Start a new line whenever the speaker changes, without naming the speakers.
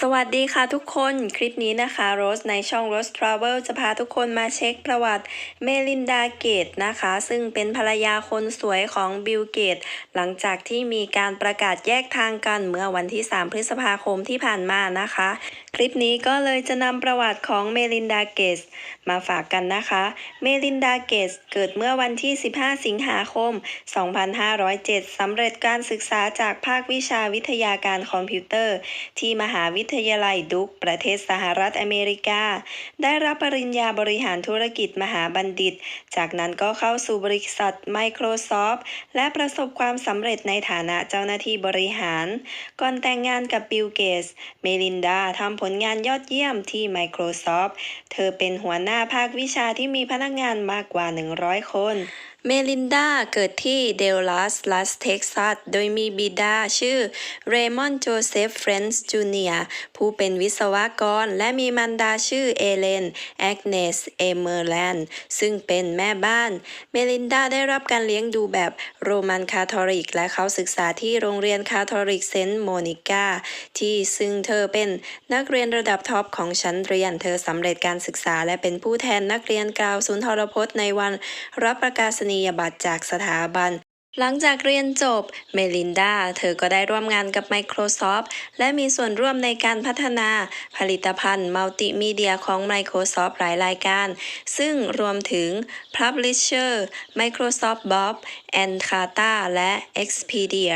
สวัสดีค่ะทุกคน คลิปนี้นะคะโรสในช่อง Rose Travel จะพาทุกคนมาเช็คประวัติเมลินดาเกตนะคะ ซึ่งเป็นภรรยาคนสวยของบิลเกต หลังจากที่มีการประกาศแยกทางกันเมื่อวันที่ 3 พฤษภาคมที่ผ่านมานะคะ คลิปนี้ก็เลยจะนำประวัติของเมลินดาเกตมาฝากกันนะคะ เมลินดาเกตเกิดเมื่อวันที่ 15 สิงหาคม 2507 สำเร็จการศึกษาจากภาควิชาวิทยาการคอมพิวเตอร์ ที่มหาวิทยาลัยดุกประเทศสหรัฐอเมริกา ได้รับปริญญาบริหารธุรกิจมหาบัณฑิต จากนั้นก็เข้าสู่บริษัท Microsoft และประสบความสำเร็จในฐานะเจ้าหน้าที่บริหาร ก่อนแต่งงานกับบิลเกส เมลินดาทำผลงานยอดเยี่ยมที่ Microsoft เธอเป็นหัวหน้าภาควิชาที่มีพนักงานมากกว่า 100 คน เมลินดาเกิดที่เดลลัสลัสเท็กซัส โดยมีบิดาชื่อเรมอนโจเซฟเฟรนซ์จูเนียผู้เป็นวิศวกร และมีมารดาชื่อเอเลนแอกเนส เอเมอร์แลนด์ซึ่งเป็นแม่บ้าน เมลินดาได้รับการเลี้ยงดูแบบโรมันคาทอลิก และเขาศึกษาที่โรงเรียนคาทอลิกเซนต์โมนิกาที่ซึ่งเธอเป็นนักเรียนระดับท็อปของชั้นเรียน เธอสำเร็จการศึกษาและเป็นผู้แทนนักเรียนกล่าวสุนทรพจน์ในวันรับประกาศนียบัตรจากสถาบัน หลังจากเรียนจบ เมลินดา เธอก็ได้ร่วมงานกับ Microsoft และมีส่วนร่วมในการพัฒนาผลิตภัณฑ์มัลติมีเดียของ Microsoft หลายรายการ ซึ่งรวมถึง Publisher Microsoft Bob Encarta และ Expedia